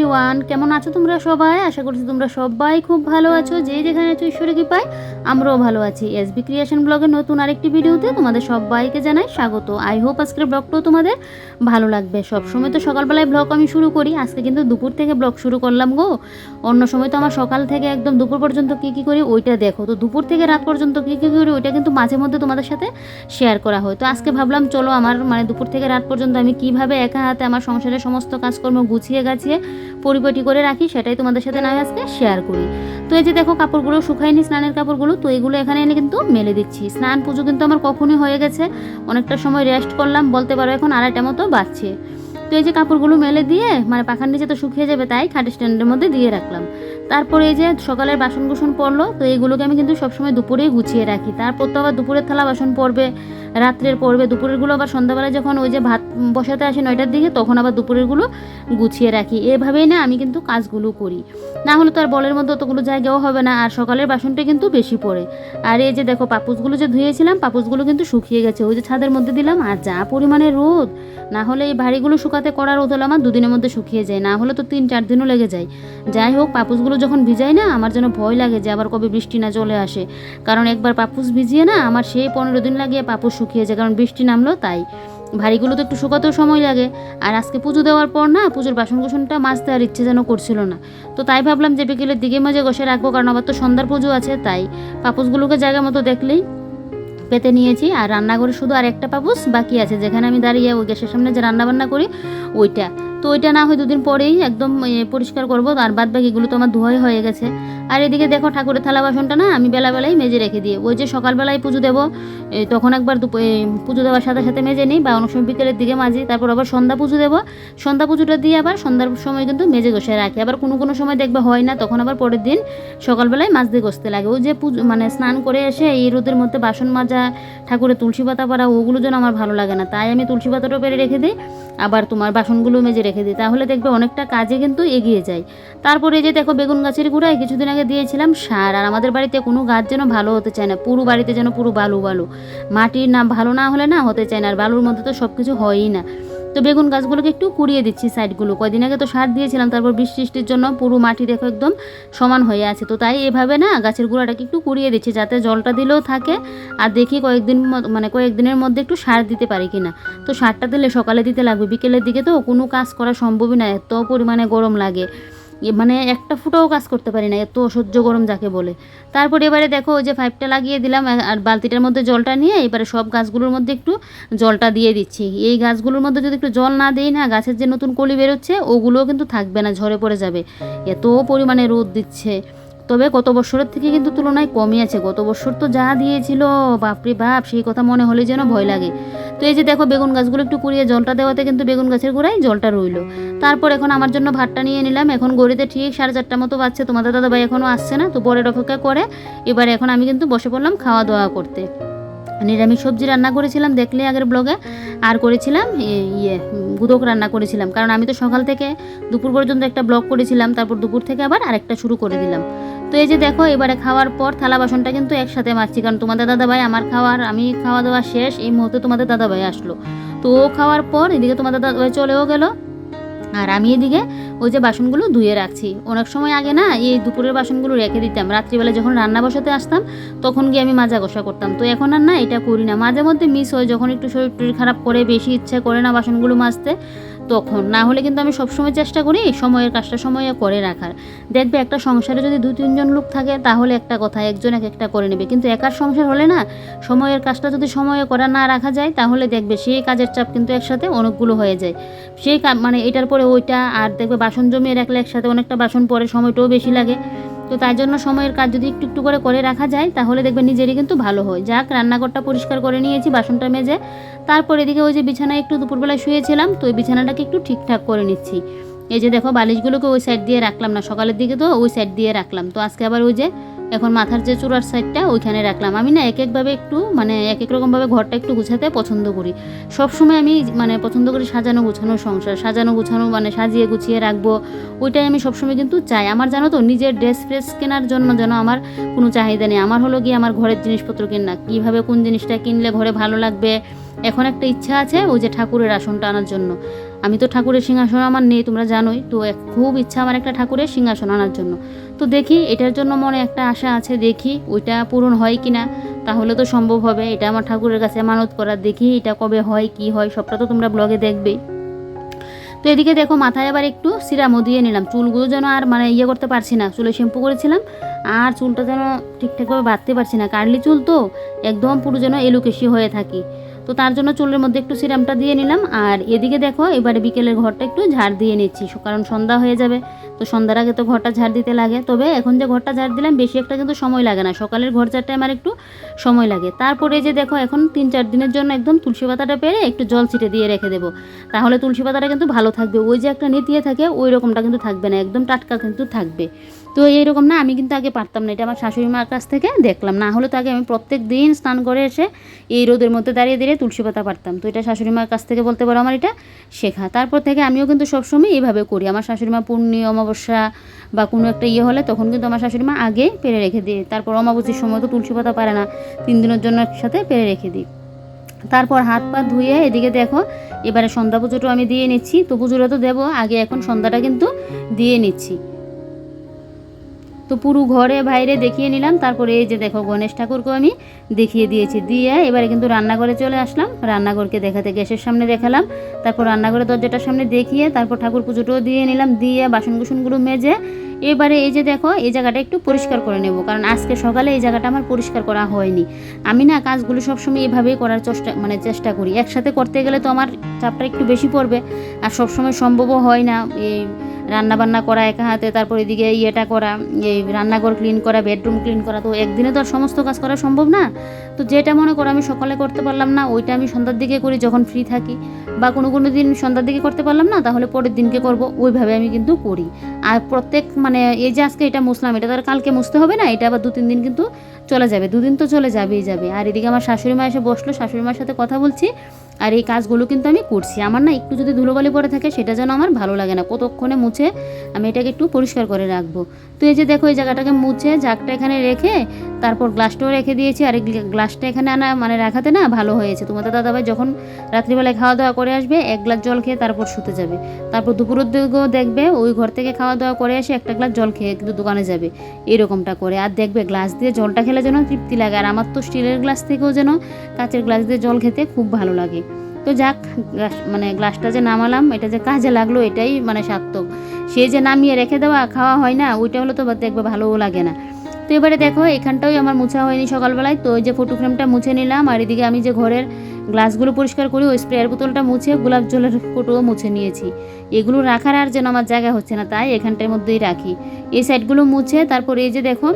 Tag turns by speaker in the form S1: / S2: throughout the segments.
S1: Everyone কেমন আছো তোমরা সবাই? আশা করছি তোমরা সবাই খুব ভালো আছো। যে যেখানে আছো ঈশ্বরে কি পাই আমরাও ভালো আছি। এসবি ক্রিয়েশন ব্লগের নতুন আরেকটি ভিডিওতে তোমাদের সবাইকে জানাই স্বাগত। আই হোপ আজকের ব্লগটাও তোমাদের ভালো লাগবে। সব সময় তো সকালবেলায় ব্লগ আমি শুরু করি। আজকে কিন্তু দুপুর থেকে ব্লগ শুরু করলাম গো। অন্য সময় তো আমার সকাল থেকে একদম দুপুর পর্যন্ত কী কী করি ওইটা দেখো। তো দুপুর থেকে রাত পর্যন্ত কী কী করি ওইটা কিন্তু মাঝে মধ্যে তোমাদের সাথে শেয়ার করা হয়। তো আজকে ভাবলাম, চলো আমার মানে দুপুর থেকে রাত পর্যন্ত আমি কীভাবে একা হাতে আমার সংসারের সমস্ত কাজকর্ম গুছিয়ে গাছিয়ে পরিপাটি করে রাখি, সেটাই তোমাদের সাথে না আজকে শেয়ার করি। তো এই যে দেখো কাপড়গুলো শুকায়নি, স্নানের কাপড়গুলো, তো এগুলো এখানে এনে কিন্তু মেলে দিচ্ছি। স্নান পুজো কিন্তু আমার কখনই হয়ে গেছে, অনেকটা সময় রেস্ট করলাম, বলতে পারো এখন আড়াইটা মতো বাজছে। তো এই যে কাপড়গুলো মেলে দিয়ে মানে পাখার নিচে তো শুকিয়ে যাবে তাই খাট স্ট্যান্ডের মধ্যে দিয়ে রাখলাম। তারপরে এই যে সকালের বাসন কুসন পড়ল, তো এইগুলোকে আমি কিন্তু সবসময় দুপুরেই গুছিয়ে রাখি। তারপর তো আবার দুপুরের থালা বাসন পড়বে, রাত্রের পড়বে, দুপুরেরগুলো আবার সন্ধ্যাবেলায় যখন ওই যে ভাত বসাতে আসি নয়টার দিকে, তখন আবার দুপুরেরগুলো গুছিয়ে রাখি। এভাবেই না আমি কিন্তু কাজগুলো করি। না হলে তো আর বলের মধ্যে অতগুলো জায়গাও হবে না, আর সকালের বাসনটা কিন্তু বেশি পড়ে। আর এই যে দেখো পাপুসগুলো যে ধুয়েছিলাম পাপুসগুলো কিন্তু শুকিয়ে গেছে। ওই যে ছাদের মধ্যে দিলাম, আর যা পরিমাণে রোদ, না হলে এই ভারীগুলো শুকাতে করার রোদ হলে আমার দুদিনের মধ্যে শুকিয়ে যায়। না হলে তো তিন, চার দিনও লেগে যায়। যাই হোক, পাপুসগুলো যখন ভিজাই না, আমার যেন ভয় লাগে যে আবার কবে বৃষ্টি না চলে আসে। কারণ একবার পাপুস ভিজিয়ে না, আমার সেই পনেরো দিন লাগিয়ে পাপুস শুকিয়ে যায়, কারণ বৃষ্টি নামলো তাই। ভারীগুলো তো একটু শুকাতেও সময় লাগে। আর আজকে পুজো দেওয়ার পর না, পুজোর বাসন কুসনটা মাজতে আর ইচ্ছে যেন করছিল না। তো তাই ভাবলাম যে বিকেলের দিকে মাঝে বসে রাখব, কারণ আবার তো সন্ধ্যার পুজো আছে তাই। পাপুসগুলোকে জায়গা মতো দেখলেই পেতে নিয়েছি, আর রান্নাঘরে শুধু আর একটা পাপুস বাকি আছে, যেখানে আমি দাঁড়িয়ে ওই গ্যাসের সামনে যে রান্নাবান্না করি, ওইটা। তো ওইটা না হয় দুদিন পরেই একদম পরিষ্কার করব। আর বাদ বাকিগুলো তো আমার ধোয়াই হয়ে গেছে। আর এদিকে দেখো ঠাকুরের থালা বাসনটা না আমি বেলাবেলাই মেজে রেখে দিই। ওই যে সকালবেলায় পুজো দেবো তখন একবার পুজো দেওয়ার সাথে সাথে মেজে নিই বা অনেক সময় বিকেলের দিকে মাজি, তারপর আবার সন্ধ্যা পুজো দেবো। সন্ধ্যা পুজোটা দিয়ে আবার সন্ধ্যার সময় কিন্তু মেজে গোসায় রাখি। আবার কোনো কোনো সময় দেখবে হয় না, তখন আবার পরের দিন সকালবেলায় মাজতে গসতে লাগে। ওই যে পুজো মানে স্নান করে এসে এই রোদের মধ্যে বাসন মাজা, ঠাকুরের তুলসী পাতা পাড়া, ওগুলো যেন আমার ভালো লাগে না। তাই আমি তুলসী পাতাটা পেরে রেখে দিই। আবার তোমার বাসনগুলো মেজে রেখে দিই। তাহলে দেখবে অনেকটা কাজে কিন্তু এগিয়ে যায়। তারপরে যে দেখো বেগুন গাছের গুঁড়ায় কিছুদিন আগে দিয়েছিলাম সার। আর আমাদের বাড়িতে কোনো গাছ যেন ভালো হতে চায় না। পুরো বাড়িতে যেন পুরো বালু বালু। মাটির না ভালো না হলে না হতে চায় না। আর বালুর মধ্যে তো সব কিছু হয়ই না। তো বেগুন গাছগুলোকে একটু কুড়িয়ে দিচ্ছি সাইডগুলো। কয়দিন আগে তো সার দিয়েছিলাম, তারপর বৃষ্টি বৃষ্টির জন্য পুরো মাটি দেখো একদম সমান হয়ে আছে। তো তাই এভাবে না গাছের গুঁড়াটাকে একটু কুড়িয়ে দিচ্ছি যাতে জলটা দিলেও থাকে আর দেখি কয়েকদিন মানে কয়েকদিনের মধ্যে একটু সার দিতে পারি কিনা। তো সারটা দিলে সকালে দিতে লাগবে, বিকেলের দিকে তো কোনো কাজ করা সম্ভবই না, এত পরিমাণে গরম লাগে। মানে একটা ফুটাও কাজ করতে পারি না, এত সহ্য গরম যাকে বলে। তারপর এবারে দেখো ওই যে পাইপটা লাগিয়ে দিলাম আর- বালতিটার মধ্যে জলটা নিয়ে এবারে সব গাছগুলোর মধ্যে একটু জলটা দিয়ে দিচ্ছি। এই গাছগুলোর মধ্যে যদি একটু জল না দিই না, গাছের যে নতুন কলি বেরোচ্ছে, ওগুলোও কিন্তু থাকবে না, ঝরে পড়ে যাবে। এত পরিমাণে রোদ দিচ্ছে। তবে গত বছরের থেকে কিন্তু তুলনায় কমই আছে। গত বছর তো যা দিয়েছিল, বাপরে বাপ, সেই কথা মনে হলে যেন ভয় লাগে। তো এই যে দেখো, বেগুন গাছগুলো একটু কুড়িয়ে জলটা দেওয়াতে কিন্তু বেগুন গাছের গোড়ায় জলটা রইল। তারপর এখন আমার জন্য ভাতটা নিয়ে নিলাম। এখন গড়িতে ঠিক সাড়ে চারটার মতো বাজছে। তোমাদের দাদা ভাই এখনও আসছে না, তো পরের অপেক্ষা করে। এবারে এখন আমি কিন্তু বসে পড়লাম খাওয়া দাওয়া করতে। নিরামিষ সবজি রান্না করেছিলাম দেখলে আগের ব্লগে। আর করেছিলাম ইয়ে গুদক রান্না করেছিলাম। কারণ আমি তো সকাল থেকে দুপুর পর্যন্ত একটা ব্লগ করেছিলাম, তারপর দুপুর থেকে আবার আরেকটা শুরু করে দিলাম। তো এই যে দেখো, এবারে খাওয়ার পর থালা বাসনটা কিন্তু একসাথে মারছি, কারণ তোমাদের দাদাভাই আমার খাওয়ার, আমি খাওয়া দাওয়া শেষ, এই মুহূর্তে তোমাদের দাদাভাই আসলো। তো ও খাওয়ার পর এদিকে তোমাদের দাদাভাই চলেও গেল, আর আমি এদিকে ওই যে বাসনগুলো ধুয়ে রাখছি। অনেক সময় আগে না, এই দুপুরের বাসনগুলো রেখে দিতাম, রাত্রিবেলা যখন রান্না বসাতে আসতাম, তখন গিয়ে আমি মাজা ঘষা করতাম। তো এখন আর না, এটা করি না। মাঝে মধ্যে মিস হয় যখন একটু শরীর টরীর খারাপ করে, বেশি ইচ্ছা করে না বাসনগুলো মাজতে। তখন। না হলে কিন্তু আমি সবসময় চেষ্টা করি সময়ের কাজটা সময়ে করে রাখার। দেখবে একটা সংসারে যদি দু তিনজন লোক থাকে, তাহলে একটা কথা একজন এক একটা করে নেবে। কিন্তু একার সংসার হলে না, সময়ের কাজটা যদি সময়ে করা না রাখা যায়, তাহলে দেখবে সেই কাজের চাপ কিন্তু একসাথে অনেকগুলো হয়ে যায়। সেই মানে এটার পরে ওইটা, আর দেখবে বাসন জমিয়ে রাখলে একসাথে অনেকটা বাসন পরে সময়টাও বেশি লাগে। তো তার জন্য সময়ের কাজ যদি একটু একটু করে করে রাখা যায়, তাহলে দেখবেন নিজেরই কিন্তু ভালো হয়। যাক, রান্নাঘরটা পরিষ্কার করে নিয়েছি, বাসনটা মেজে। তারপর এদিকে ওই যে বিছানায় একটু দুপুরবেলায় শুয়েছিলাম, তো ওই বিছানাটাকে একটু ঠিকঠাক করে নিচ্ছি। এই যে দেখো, বালিশগুলোকে ওই সাইড দিয়ে রাখলাম না, সকালের দিকে তো ওই সাইড দিয়ে রাখলাম। তো আজকে আবার ওই যে এখন মাথার যে চূড়ার সাইডটা ওইখানে রাখলাম। আমি না এক একভাবে একটু মানে এক এক রকমভাবে ঘরটা একটু গুছাতে পছন্দ করি। সব সময় আমি মানে পছন্দ করি সাজানো গুছানো সংসার। সাজানো গুছানো মানে সাজিয়ে গুছিয়ে রাখব। ওইটাই আমি সবসময় কিন্তু চাই। আমার জানো তো, নিজের ড্রেস ফ্রেস কেনার জন্য যেন আমার কোনো চাহিদা নেই। আমার হলো গিয়ে আমার ঘরের জিনিসপত্র কেনা। কীভাবে কোন জিনিসটা কিনলে ঘরে ভালো লাগবে? এখন একটা ইচ্ছা আছে ওই যে ঠাকুরের আসনটা আনার জন্য। আমি তো ঠাকুরের সিংহাসন আমার নেই, তোমরা জানোই। তো খুব ইচ্ছা আমার একটা ঠাকুরের সিংহাসন আনার জন্য। তো দেখি, এটার জন্য মনে একটা আশা আছে, দেখি ওইটা পূরণ হয় কি না তাহলে তো সম্ভব হবে, এটা আমার ঠাকুরের কাছে মানত করার দেখি এটা কবে হয়, কি হয়, সবটা তো তোমরা ব্লগে দেখবে। তো এদিকে দেখো, মাথায় আবার একটু সিরামও দিয়ে নিলাম। চুলগুলো যেন আর মানে ইয়ে করতে পারছি না, চুলে শ্যাম্পু করেছিলাম, আর চুলটা যেন ঠিকঠাকভাবে বাঁধতে পারছি না। কার্লি চুল তো একদম পুরো যেন এলুকেশি হয়ে থাকি। তো তার জন্য চুলের মধ্যে একটু সিরামটা দিয়ে নিলাম। আর এদিকে দেখো, এবারে বিকেলের ঘরটা একটু ঝাড় দিয়ে নিচ্ছি কারণ সন্ধ্যা হয়ে যাবে। তো সন্ধ্যার আগে তো ঘরটা ঝাড় দিতে লাগে। তবে এখন যে ঘরটা ঝাড় দিলাম, বেশি একটা কিন্তু সময় লাগে না। সকালের ঘর ঝাড়টায় আমার একটু সময় লাগে। তারপরে যে দেখো, এখন তিন চার দিনের জন্য একদম তুলসী পাতাটা পেরে একটু জল ছিটে দিয়ে রেখে দেবো। তাহলে তুলসী পাতাটা কিন্তু ভালো থাকবে। ওই যে একটা নেতিয়ে থাকে, ওই রকমটা কিন্তু থাকবে না। একদম টাটকা কিন্তু থাকবে। তো এইরকম না, আমি কিন্তু আগে পারতাম না। এটা আমার শাশুড়ি মার কাছ থেকে দেখলাম। না হলে তো আগে আমি প্রত্যেক দিন স্নান করে এসে এই রোদের মধ্যে দাঁড়িয়ে দাঁড়িয়ে তুলসী পাতা পারতাম। তো এটা শাশুড়ি মার কাছ থেকে বলতে পারো আমার এটা শেখা। তারপর থেকে আমিও কিন্তু সবসময় এইভাবে করি। আমার শাশুড়ি মা পূর্ণি, অমাবস্যা বা কোনো একটা ইয়ে হলে তখন কিন্তু আমার শাশুড়ি মা আগে পেরে রেখে দিই। তারপর অমাবস্যার সময় তো তুলসী পাতা পারে না। তিন দিনের জন্য একসাথে পেরে রেখে দিই। তারপর হাত পা ধুয়ে এদিকে দেখো, এবারে সন্ধ্যা পুজোটাও আমি দিয়ে নিচ্ছি। তো পুজোটা তো দেবো, আগে এখন সন্ধ্যাটা কিন্তু দিয়ে নিচ্ছি। তো পুরো ঘরে বাইরে দেখিয়ে নিলাম। তারপরে এই যে দেখো গণেশ ঠাকুরকেও আমি দেখিয়ে দিয়েছি। দিয়ে এবারে কিন্তু রান্নাঘরে চলে আসলাম। রান্নাঘরকে দেখাতে গ্যাসের সামনে দেখালাম। তারপর রান্নাঘরে দরজাটার সামনে দেখিয়ে তারপর ঠাকুর পুজোটাও দিয়ে নিলাম। দিয়ে বাসন কুসনগুলো মেজে এবারে এই যে দেখো, এই জায়গাটা একটু পরিষ্কার করে নেব, কারণ আজকে সকালে এই জায়গাটা আমার পরিষ্কার করা হয়নি। আমি না কাজগুলো সবসময় এভাবেই করার চেষ্টা মানে চেষ্টা করি। একসাথে করতে গেলে তো আমার চাপটা একটু বেশি পড়বে, আর সবসময় সম্ভবও হয় না এই রান্না বান্না করা একা হাতে, তারপর এদিকে ইয়েটা করা, এই রান্নাঘর ক্লিন করা বেডরুম ক্লিন করা, তো একদিনে তো আর সমস্ত কাজ করা সম্ভব না। তো যেটা মনে করো আমি সকালে করতে পারলাম না, ওইটা আমি সন্ধ্যার দিকে করি যখন ফ্রি থাকি, বা কোনো কোনো দিন সন্ধ্যার দিকে করতে পারলাম না, তাহলে পরের দিনকে করব, ওইভাবে আমি কিন্তু করি। আর প্রত্যেক মানে এই যে আজকে এটা মুসলাম, এটা তার কালকে মুসতে হবে না, এটা আবার দু তিন দিন কিন্তু চলে যাবে, দুদিন তো চলে যাবেই যাবে। আর এদিকে আমার শাশুড়ি মা এসে বসল, শাশুড়ি মায়ের সাথে কথা বলছি আর এই কাজগুলো কিন্তু আমি করছি। আমার না একটু যদি ধুলোবালি পড়ে থাকে, সেটা যেন আমার ভালো লাগে না। কতক্ষণে মুছে আমি এটাকে একটু পরিষ্কার করে রাখব। তো এই যে দেখো, এই জায়গাটাকে মুছে জাগটা এখানে রেখে তারপর গ্লাসটাও রেখে দিয়েছি। আর গ্লাসটা এখানে আনা মানে রাখাতে না ভালো হয়েছে। তোমাদের দাদাভাই যখন রাত্রিবেলায় খাওয়া দাওয়া করে আসবে, এক গ্লাস জল খেয়ে তারপর শুতে যাবে। তারপর দুপুরের দিকেও দেখবে, ওই ঘর থেকে খাওয়া দাওয়া করে এসে একটা গ্লাস জল খেয়ে কিন্তু দোকানে যাবে। এরকমটা করে। আর দেখবে, গ্লাস দিয়ে জলটা খেলে যেন তৃপ্তি লাগে। আর আমার তো স্টিলের গ্লাস থেকেও যেন কাচের গ্লাস দিয়ে জল খেতে খুব ভালো লাগে। তো যাক মানে গ্লাসটা যে নামালাম, এটা যে কাজে লাগল, এটাই মানে সার্থক। সে যে নামিয়ে রেখে দেওয়া খাওয়া হয় না, ওইটা হলে তো দেখবে ভালোও লাগে না। তো এবারে দেখো, এখানটাও আমার মুছা হয়নি সকালবেলায়, তো ওই যে ফটো ফ্রেমটা মুছে নিলাম, আর এদিকে আমি যে ঘরের গ্লাসগুলো পরিষ্কার করি, ওই স্প্রেয়ার বোতলটা মুছে গোলাপ জলের ফটোও মুছে নিয়েছি। এগুলো রাখার আর যেন আমার জায়গা হচ্ছে না, তাই এখানটার মধ্যেই রাখি। এই সাইডগুলো মুছে, তারপর এই যে দেখো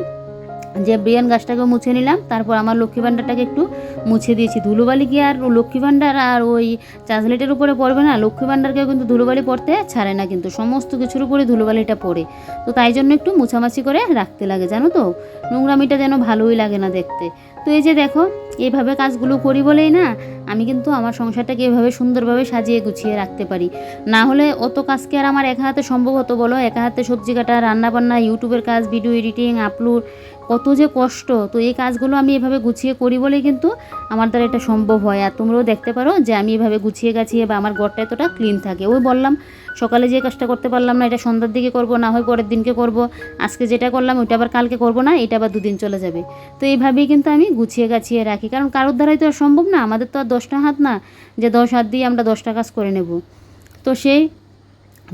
S1: যে ব্রিয়ান গাছটাকে মুছে নিলাম, তারপর আমার লক্ষ্মী ভাণ্ডারটাকে একটু মুছে দিয়েছি। ধুলোবালি কি আর লক্ষ্মী ভাণ্ডার আর ওই চাঁচলেটের উপরে পড়বে না? লক্ষ্মী ভাণ্ডারকেও কিন্তু ধুলোবালি পড়তে ছাড়ে না কিন্তু, সমস্ত কিছুর উপরে ধুলোবালিটা পড়ে। তো তাই জন্য একটু মুছামাছি করে রাখতে লাগে, জানো তো? নোংরামিটা যেন ভালোই লাগে না দেখতে। তো এই যে দেখো এইভাবে কাজগুলো করি বলেই না, আমি কিন্তু আমার সংসারটাকে এভাবে সুন্দরভাবে সাজিয়ে গুছিয়ে রাখতে পারি। না হলে অত কাজকে আর আমার একা হাতে সম্ভব হতো বলো? একা হাতে সবজি কাটা রান্না বান্না ইউটিউবের কাজ, ভিডিও এডিটিং, আপলোড কত যে কষ্ট। তো এই কাজগুলো আমি এভাবে গুছিয়ে করি বলেই কিন্তু আমার দ্বারা এটা সম্ভব হয়। আর তোমরাও দেখতে পারো যে আমি এভাবে গুছিয়ে গাছিয়ে বা আমার ঘরটা এতটা ক্লিন থাকে। ওই বললাম, সকালে যে কাজটা করতে পারলাম না, এটা সন্ধ্যার দিকে করব, না হয় পরের দিনকে করব। আজকে যেটা করলাম, ওইটা আবার কালকে করব না, এটা আবার দুদিন চলে যাবে। তো এইভাবেই কিন্তু আমি গুছিয়ে গাছিয়ে রাখি। কারণ কারোর দ্বারাই তো আর সম্ভব না, আমাদের তো আর দশটা হাত না, যে দশ হাত দিয়ে আমরা দশটা কাজ করে নেব। তো সেই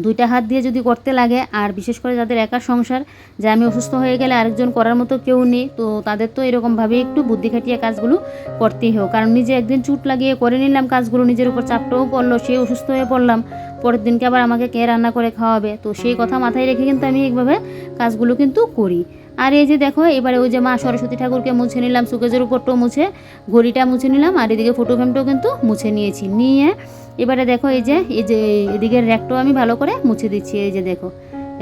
S1: দুইটা হাত দিয়ে যদি করতে লাগে, আর বিশেষ করে যাদের একা সংসার, যে আমি অসুস্থ হয়ে গেলে আরেকজন করার মতো কেউ নেই, তো তাদের তো এরকমভাবে একটু বুদ্ধি খাটিয়ে কাজগুলো করতেই হোক কারণ নিজে একদিন চুট লাগিয়ে করে নিলাম কাজগুলো, নিজের উপর চাপটাও পড়ল, সে অসুস্থ হয়ে পড়লাম, পরের দিনকে আবার আমাকে কে রান্না করে খাওয়াবে? তো সেই কথা মাথায় রেখে কিন্তু আমি এইভাবে কাজগুলো কিন্তু করি। আর এই যে দেখো, এবারে ওই যে মা সরস্বতী ঠাকুরকে মুছে নিলাম, সুকেজের উপরটাও মুছে, ঘড়িটা মুছে নিলাম, আর এদিকে ফটো ফ্রেমটাও কিন্তু মুছে নিয়েছি। নিয়ে এবারে দেখো এই যে এই যে এদিকের র্যাকটাও আমি ভালো করে মুছে দিচ্ছি, এই যে দেখো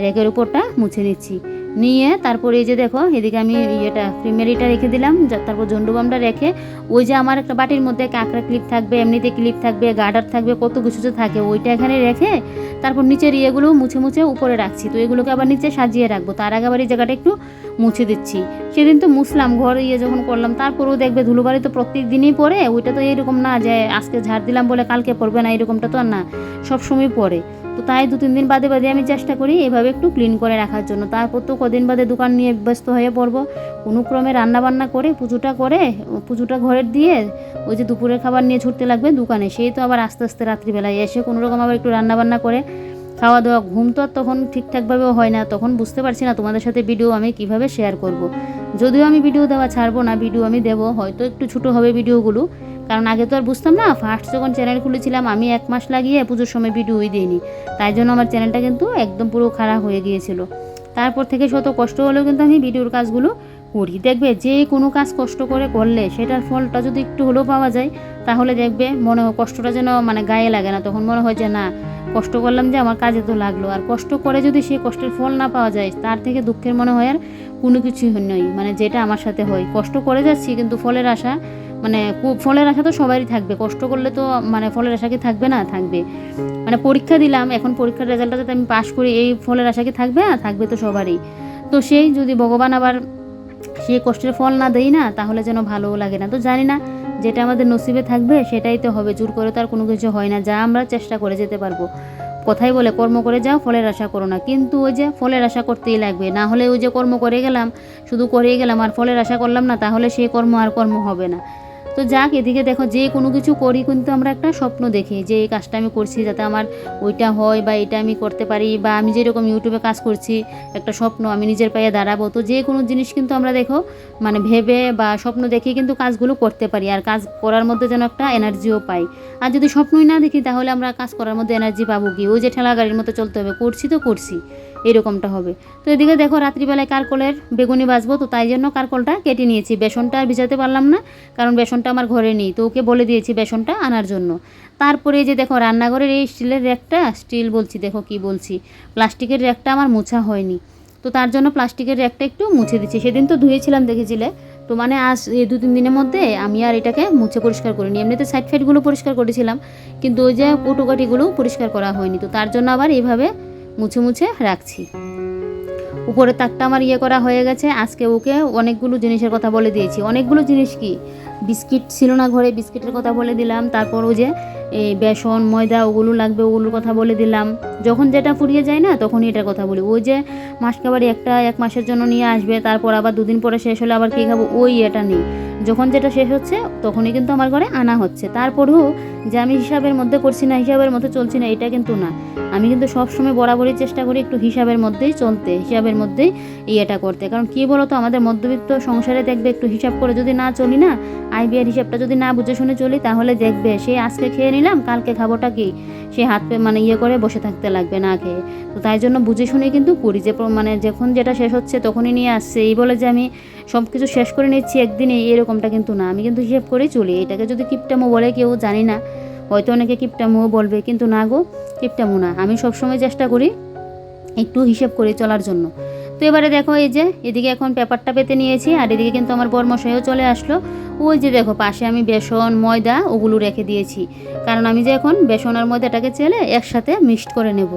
S1: র্যাকের উপরটা মুছে নিচ্ছি। নিয়ে তারপরে এই যে দেখো, এদিকে আমি ইয়েটা প্রিমারিটা রেখে দিলাম। তারপর জন্ডুবামটা রেখে, ওই যে আমার একটা বাটির মধ্যে কাঁকড়া ক্লিপ থাকবে, এমনিতে ক্লিপ থাকবে, গার্ডার থাকবে, কত কিছু যে থাকে, ওইটা এখানে রেখে, তারপর নিচের ইয়েগুলো মুছে মুছে উপরে রাখছি। তো এগুলোকে আবার নিচে সাজিয়ে রাখব। তার আগে আবার এই জায়গাটা একটু মুছে দিচ্ছি। সেদিন তো মুছলাম, ঘর ইয়ে যখন করলাম, তারপরেও দেখবে ধুলোবাড়ি তো প্রত্যেক দিনই পরে ওইটা তো এরকম না যে আজকে ঝাড় দিলাম বলে কালকে পড়বে না, এরকমটা তো আর না। সবসময় পরে তো তাই দু তিন দিন বাদে বাদে আমি চেষ্টা করি এভাবে একটু ক্লিন করে রাখার জন্য। তারপর তো কদিন বাদে দোকান নিয়ে ব্যস্ত হয়ে পড়ব। কোনো ক্রমে রান্না করে, পুজোটা করে, পুজোটা ঘরের দিয়ে ওই যে দুপুরের খাবার নিয়ে ছুটতে লাগবে দোকানে। সেই তো আবার আস্তে আস্তে রাত্রিবেলায় এসে কোনো রকম আবার একটু রান্নাবান্না করে খাওয়া দাওয়া ঘুম তো আর তখন ঠিকঠাকভাবেও হয় না। তখন বুঝতে পারছি না তোমাদের সাথে ভিডিও আমি কীভাবে শেয়ার করব। যদিও আমি ভিডিও দেওয়া ছাড়বো না, ভিডিও আমি দেবো, হয়তো একটু ছোটো হবে ভিডিওগুলো। কারণ আগে তো আর বুঝতাম না ফার্স্ট যখন চ্যানেল খুলেছিলাম, আমি এক মাস লাগিয়ে পুজোর সময় ভিডিওই দিইনি। তাই জন্য আমার চ্যানেলটা কিন্তু একদম পুরো খারাপ হয়ে গিয়েছিল। তারপর থেকে শত কষ্ট হলেও কিন্তু আমি ভিডিওর কাজগুলো করি। দেখবে যে কোনো কাজ কষ্ট করে করলে সেটার ফলটা যদি একটু হলেও পাওয়া যায়, তাহলে দেখবে মনে হয় কষ্টটা যেন মানে গায়ে লাগে না। তখন মনে হয় যে না, কষ্ট করলাম যে আমার কাজে তো লাগল। আর কষ্ট করে যদি সেই কষ্টের ফল না পাওয়া যায়, তার থেকে দুঃখের মনে হয় আর কোনো কিছুই নেই। মানে যেটা আমার সাথে হয়। কষ্ট করে যাচ্ছি কিন্তু ফলের আশা মানে ফলের আশা তো সবারই থাকবে। কষ্ট করলে তো মানে ফলের আশা কি থাকবে না? থাকবে। মানে পরীক্ষা দিলাম, এখন পরীক্ষার রেজাল্টটা যাতে আমি পাশ করি, এই ফলের আশা কি থাকবে? না থাকবে তো সবারই। তো সেই যদি ভগবান আবার সেই কষ্টের ফল না দেই না, তাহলে যেন ভালোও লাগে না। তো জানি না যেটা আমাদের নসিবে থাকবে, সেটাই তো হবে। জোর করে তো আর কোনো কিছু হয় না। যা আমরা চেষ্টা করে যেতে পারব। কথাই বলে, কর্ম করে যাও, ফলের আশা করো না। কিন্তু ওই যে ফলের আশা করতেই লাগবে। না হলে ওই যে কর্ম করে গেলাম, শুধু করেই গেলাম, আর ফলের আশা করলাম না, তাহলে সেই কর্ম আর কর্ম হবে না। তো যাক, এদিকে দেখো, যে কোনো কিছু করি কিন্তু আমরা একটা স্বপ্ন দেখি যে এই কাজটা আমি করছি যাতে আমার ওইটা হয় বা এটা আমি করতে পারি বা আমি যেরকম ইউটিউবে কাজ করছি, একটা স্বপ্ন আমি নিজের পায়ে দাঁড়াবো। তো যে কোনো জিনিস কিন্তু আমরা দেখো মানে ভেবে বা স্বপ্ন দেখে কিন্তু কাজগুলো করতে পারি আর কাজ করার মধ্যে যেন একটা এনার্জিও পাই। আর যদি স্বপ্নই না দেখি তাহলে আমরা কাজ করার মধ্যে এনার্জি পাবো কি? ওই যে ঠেলা গাড়ির মতো চলতে হবে, করছি তো করছি, এরকমটা হবে। তো এদিকে দেখো, রাত্রিবেলায় কারকলের বেগুনি বাজবো তো তাই জন্য কারকলটা কেটে নিয়েছি। বেসনটা আর ভিজাতে পারলাম না, কারণ বেসনটা আমার ঘরে নেই, তো ওকে বলে দিয়েছি বেসনটা আনার জন্য। তারপরে যে দেখো, রান্নাঘরের এই স্টিলের র্যাকটা, স্টিল বলছি, দেখো কি বলছি, প্লাস্টিকের র্যাকটা আমার মোছা হয়নি। তো তার জন্য প্লাস্টিকের র্যাকটা একটু মুছে দিচ্ছি। সেদিন তো ধুয়েছিলাম, দেখেছিলে? তো মানে আজ এই দু তিন দিনের মধ্যে আমি আর এটাকে মুছে পরিষ্কার করিনি। এমনিতে সাইড ফাইডগুলো পরিষ্কার করেছিলাম, কিন্তু ওই যে পটুকাটিগুলো পরিষ্কার করা হয়নি। তো তার জন্য আবার এইভাবে মুছে মুছে রাখছি। উপরে তাকটা আমার ইয়ে করা হয়ে গেছে। আজকে ওকে অনেকগুলো জিনিসের কথা বলে দিয়েছি। অনেকগুলো জিনিস কি? বিস্কিট ছিল না ঘরে, বিস্কিটের কথা বলে দিলাম। তারপর ওই যে এই বেসন, ময়দা, ওগুলো লাগবে, ওগুলোর কথা বলে দিলাম। যখন যেটা ফুরিয়ে যায় না, তখনই এটার কথা বলি। ওই যে মাসকাবাড়ি একটা, এক মাসের জন্য নিয়ে আসবে, তারপর আবার দুদিন পরে শেষ হলে আবার কী খাব, ওই এটা নেই। যখন যেটা শেষ হচ্ছে, তখনই কিন্তু আমার ঘরে আনা হচ্ছে। তারপরেও যে আমি হিসাবের মধ্যে করছি না, হিসাবের মধ্যে চলছি না, এটা কিন্তু না। আমি কিন্তু সবসময় বরাবরই চেষ্টা করি একটু হিসাবের মধ্যেই চলতে, হিসাবের মধ্যেই ইয়েটা করতে। কারণ কী বলো তো আমাদের মধ্যবিত্ত সংসারে দেখবে একটু হিসাব করে যদি না চলি না আই বিয়ের হিসাবটা যদি না বুঝে শুনে চলি, তাহলে দেখবে সে আজকে খেয়ে নিলাম, কালকে খাবোটা কি? সে হাত পে মানে ইয়ে করে বসে থাকতে লাগবে না খেয়ে। তো তাই জন্য বুঝে শুনে কিন্তু করি যে মানে যখন যেটা শেষ হচ্ছে তখনই নিয়ে আসছে। এই বলে যে আমি সব কিছু শেষ করে নিচ্ছি একদিনে এরকমটা কিন্তু না। আমি কিন্তু হিসেব করেই চলি। এটাকে যদি কিপটামো বলে কেউ জানি না, হয়তো অনেকে কিপটামো বলবে, কিন্তু না গো, কিপটামো না। আমি সবসময় চেষ্টা করি একটু হিসেব করে চলার জন্য। তো এবারে দেখো এই যে, এদিকে এখন পেপারটা পেতে নিয়েছি আর এদিকে কিন্তু আমার বর্মশাইও চলে আসলো। ওই যে দেখো, পাশে আমি বেসন, ময়দা ওগুলো রেখে দিয়েছি। কারণ আমি যে এখন বেসন আর ময়দাটাকে চেলে একসাথে মিক্সড করে নেব।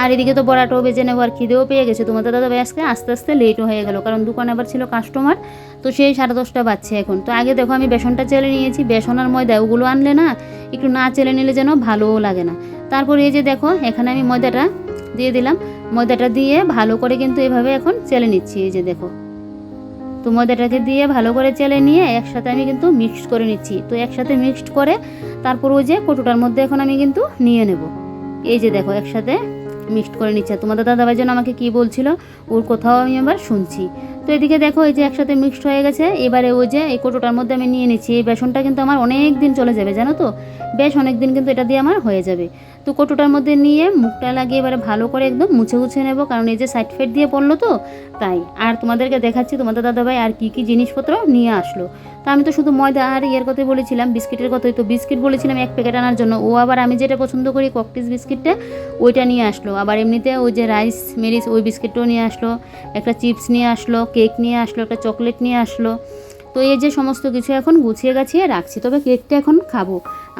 S1: আর এদিকে তো বড়াটাও বেজে নেব আর খিদেও পেয়ে গেছে। তোমাদের দাদা আজকে আস্তে আস্তে লেটও হয়ে গেল। কারণ দোকানে আবার ছিল কাস্টমার তো সেই সাড়ে দশটা বাজছে এখন। তো আগে দেখো আমি বেসনটা চেলে নিয়েছি, বেসন আর ময়দা ওগুলো আনলে না, একটু না চেলে নিলে যেন ভালোও লাগে না। তারপর এই যে দেখো, এখানে আমি ময়দাটা দিয়ে দিলাম। ময়দাটা দিয়ে ভালো করে কিন্তু এভাবে এখন চেলে নিচ্ছি, এই যে দেখো। তো ময়দাটাকে দিয়ে ভালো করে চেলে নিয়ে একসাথে আমি কিন্তু মিক্সড করে নিচ্ছি। তো একসাথে মিক্সড করে তারপর ওই যে কটুটার মধ্যে এখন আমি কিন্তু নিয়ে নেব। এই যে দেখো, একসাথে মিক্সড করে নিচ্ছে। তোমাদের দাদাভাই যেন আমাকে কি বলছিল, ওর কোথাও আমি আবার শুনছি। তো এদিকে দেখো, এই যে একসাথে মিক্সড হয়ে গেছে। এবারে ওই যে এই কোটোটার মধ্যে আমি নিয়ে নিচ্ছি। এই বেসনটা কিন্তু আমার অনেক দিন চলে যাবে, জানো তো? বেশ অনেক দিন কিন্তু এটা দিয়ে আমার হয়ে যাবে। তো কোটোটার মধ্যে নিয়ে মুখটা লাগিয়ে এবারে ভালো করে একদম মুছে মুছে নেব, কারণ এই যে সাইড ফেট দিয়ে পড়ল তো, তাই। আর তোমাদেরকে দেখাচ্ছি, তোমাদের দাদাভাই আর কি কি জিনিসপত্র নিয়ে আসলো। তো আমি তো শুধু ময়দা আর ইয়ের কথাই বলেছিলাম, বিস্কিটের কথাই তো বিস্কিট বলেছিলাম এক প্যাকেট আনার জন্য। ও আবার আমি যেটা পছন্দ করি ককটিস বিস্কিটটা, ওইটা নিয়ে আসলো। আবার এমনিতে ওই যে রাইস মেরিস ওই বিস্কিটটাও নিয়ে আসলো। একটা চিপস নিয়ে আসলো কেক নিয়ে আসলো, একটা চকলেট নিয়ে আসলো। তো এই যে সমস্ত কিছু এখন গুছিয়ে গাছিয়ে রাখছি, তবে কেকটা এখন খাব।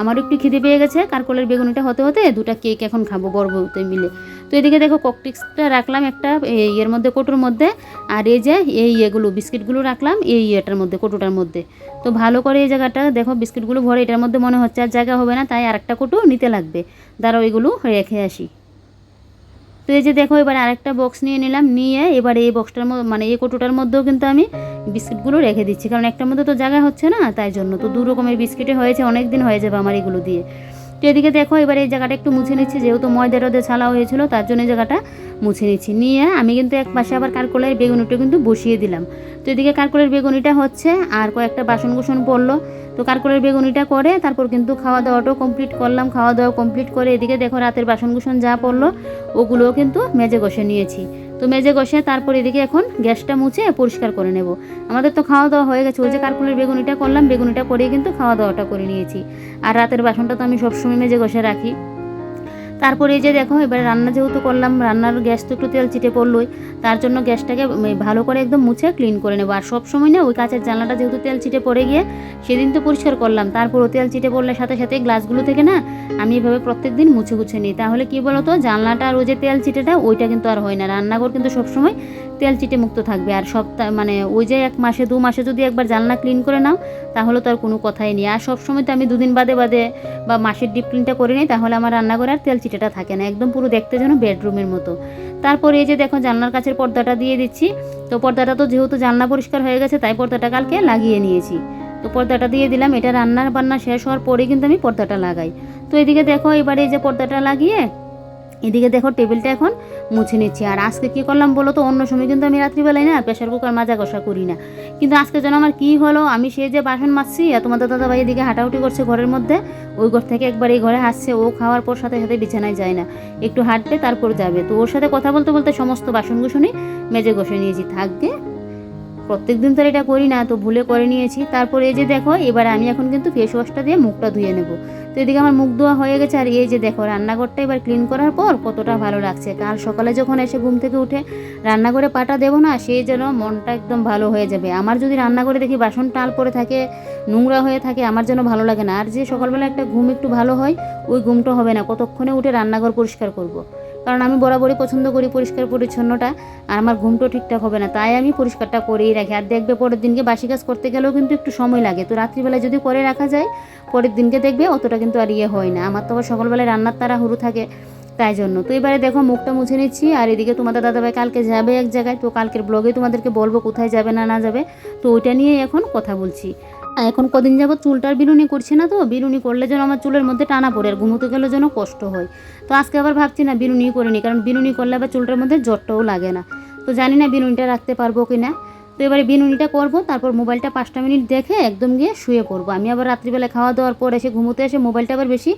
S1: আমারও একটু খিদে পেয়ে গেছে, কারকলের বেগুনিটা হতে হতে দুটা কেক এখন খাব বড় বউতে মিলে। তো এদিকে দেখো ককটিক্সটা রাখলাম একটা ইয়ের মধ্যে কোটোর মধ্যে, আর এই যে এই ইয়েগুলো, বিস্কিটগুলো রাখলাম এই ইয়েটার মধ্যে কোটোটার মধ্যে। তো ভালো করে এই জায়গাটা, দেখো বিস্কিটগুলো ভরে এটার মধ্যে মনে হচ্ছে আর জায়গা হবে না, তাই আর একটা কোটো নিতে লাগবে। দ্বারা ওইগুলো রেখে আসি। তো এই যে দেখো, এবার আরেকটা বক্স নিয়ে নিলাম, নিয়ে এবার এই বক্সটার মানে এই কোটোটার মধ্যেও কিন্তু আমি বিস্কিটগুলো রেখে দিচ্ছি। কারণ একটার মধ্যে তো জায়গা হচ্ছে না, তাই জন্য। তো দু রকমের বিস্কিটে হয়েছে অনেক দিন হয়ে যাবে আমার এগুলো দিয়ে। তো এদিকে দেখো, এবার এই জায়গাটা একটু মুছে নিচ্ছি, যেহেতু ময়দা রোদে ছালা হয়েছিল, তার জন্য জায়গাটা মুছে নিচ্ছি। নিয়ে আমি কিন্তু এক পাশে আবার কারকলের বেগুনিটা কিন্তু বসিয়ে দিলাম। তো এদিকে কারকলের বেগুনিটা হচ্ছে, আর কয়েকটা বাসন কুসন পড়ল। তো কারকলের বেগুনিটা করে তারপর কিন্তু খাওয়া দাওয়াটাও কমপ্লিট করলাম। খাওয়া দাওয়া কমপ্লিট করে এদিকে দেখো রাতের বাসন কুসন যা পড়ল, ওগুলোও কিন্তু মেজে কষে নিয়েছি। তো মেজে কষে, তারপরে এদিকে এখন গ্যাসটা মুছে পরিষ্কার করে নেব। আমাদের তো খাওয়া দাওয়া হয়ে গেছে, ওই যে কারকুলের বেগুনিটা করলাম, বেগুনিটা করেই কিন্তু খাওয়া দাওয়াটা করে নিয়েছি। আর রাতের বাসনটা তো আমি সবসময় মেজে কষে রাখি। তারপরে এই যে দেখো, এবারে রান্না যেহেতু করলাম, রান্নার গ্যাস তো একটু তেল চিটে পড়লোই, তার জন্য গ্যাসটাকে ভালো করে একদম মুছে ক্লিন করে নেব। আর সব সময় না, ওই কাঁচের জানলাটা যেহেতু তেল চিটে পড়ে গিয়ে, সেদিন তো পরিষ্কার করলাম। তারপর ও তেল চিটে পড়লে সাথে সাথে গ্লাসগুলো থেকে না, আমি এভাবে প্রত্যেক দিন মুছে গুছে নিই। তাহলে কি বলতো, জানলাটা আর ওই যে তেল চিটেটা, ওইটা কিন্তু আর হয় না। রান্নাঘর কিন্তু সবসময় তেল চিটে মুক্ত থাকবে। আর সপ্তাহ মানে ওই যে এক মাসে, দু মাসে যদি একবার জানলা ক্লিন করে নাও, তাহলে তো আর কোনো কথাই নেই। আর সবসময় তো আমি দুদিন বাদে বাদে বা মাসের ডিপ ক্লিনটা করে নিই, তাহলে আমার রান্নাঘরে আর তেল চিটেটা থাকে না। একদম পুরো দেখতে যেন বেডরুমের মতো। তারপরে এই যে দেখো জানলার কাছের পর্দাটা দিয়ে দিচ্ছি। তো পর্দাটা তো যেহেতু জানলা পরিষ্কার হয়ে গেছে, তাই পর্দাটা কালকে লাগিয়ে নিয়েছি। তো পর্দাটা দিয়ে দিলাম, এটা রান্নার বান্না শেষ হওয়ার পরেই কিন্তু আমি পর্দাটা লাগাই। তো এদিকে দেখো, এবারে এই যে পর্দাটা লাগিয়ে এদিকে দেখো টেবিলটা এখন মুছে নিচ্ছি। আর আজকে কী করলাম বলো তো? অন্য সময় কিন্তু আমি রাত্রিবেলায় না প্রেশার কুকার মাজা কষা করি না। কিন্তু আজকে যেন আমার কী হলো? আমি সে যে বাসন মাজছি, আর তোমাদের দাদা ভাই এদিকে হাঁটাহুটি করছে ঘরের মধ্যে। ওই ঘর থেকে একবার এই ঘরে আসছে ও খাওয়ার পর সাথে সাথে বিছানায় যায় না। একটু হাঁটবে, তারপর যাবে। তো ওর সাথে কথা বলতে বলতে সমস্ত বাসন গুসনই মেজে ঘষে নিয়েছি। থাকবে প্রত্যেক দিন তো আর এটা করি না, তো ভুলে করে নিয়েছি। তারপরে এই যে দেখো, এবার আমি এখন কিন্তু ফেস ওয়াশটা দিয়ে মুখটা ধুয়ে নেব। তো এদিকে আমার মুখ ধোয়া হয়ে গেছে, আর এই যে দেখো, রান্নাঘরটা এবার ক্লিন করার পর কতটা ভালো লাগছে। কাল সকালে যখন এসে ঘুম থেকে উঠে রান্নাঘরে পাটা দেবো না সেই যেন মনটা একদম ভালো হয়ে যাবে। আমার যদি রান্নাঘরে দেখি বাসন টাল পড়ে থাকে, নোংরা হয়ে থাকে, আমার যেন ভালো লাগে না। আর যে সকালবেলা একটা ঘুম একটু ভালো হয়, ওই ঘুমটা হবে না। কতক্ষণে উঠে রান্নাঘর পরিষ্কার করব। কারণ আমি বরাবরই পছন্দ করি পরিষ্কার পরিচ্ছন্নটা, আর আমার ঘুমটাও ঠিকঠাক হবে না। তাই আমি পরিষ্কারটা করেই রাখি। আর দেখবে পরের দিনকে বাসি কাজ করতে গেলেও কিন্তু একটু সময় লাগে। তো রাত্রিবেলায় যদি করে রাখা যায়, পরের দিনকে দেখবে অতটা কিন্তু আর ইয়ে হয় না। আমার তো আবার সকালবেলায় রান্নার তারা হুরু থাকে তাই জন্য। তো এবারে দেখো মুখটা মুছে নিচ্ছি, আর এদিকে তোমাদের দাদাভাই কালকে যাবে এক জায়গায়। তো কালকের ব্লগে তোমাদেরকে বলব কোথায় যাবে না না যাবে। তো ওইটা নিয়েই এখন কথা বলছি। এখন কদিন যাবত চুলটার বিরুনি করছে না তো বিরুনি করলে যেন আমার চুলের মধ্যে টানা পড়ে আর ঘুমোতে গেলে যেন কষ্ট হয়। তো আজকে আবার ভাবছি না বিরুনি করিনি কারণ বিরুনি করলে আবার চুলটার মধ্যে জ্বরটাও লাগে না। তো জানি না বিনুনিটা রাখতে পারব কি না তো এবারে বিনুনিটা করব, তারপর মোবাইলটা পাঁচটা মিনিট দেখে একদম গিয়ে শুয়ে পড়ব। আমি আবার রাত্রিবেলা খাওয়া দাওয়ার পর এসে ঘুমোতে এসে মোবাইলটা আবার বেশি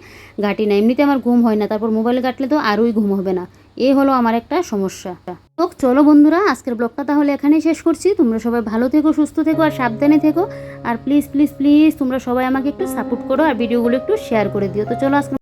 S1: ঘাটি না, এমনিতে আমার ঘুম হয় না, তারপর মোবাইল ঘাটলে তো আরোই ঘুম হবে না। এই হলো আমার একটা সমস্যা। তো চলো বন্ধুরা, আজকের ব্লগটা তাহলে এখানেই শেষ করছি। তোমরা সবাই ভালো থেকো, সুস্থ থেকো আর সাবধানে থেকো। আর প্লিজ প্লিজ প্লিজ তোমরা সবাই আমাকে একটু সাপোর্ট করো আর ভিডিওগুলো একটু শেয়ার করে দিও। তো চলো আজকে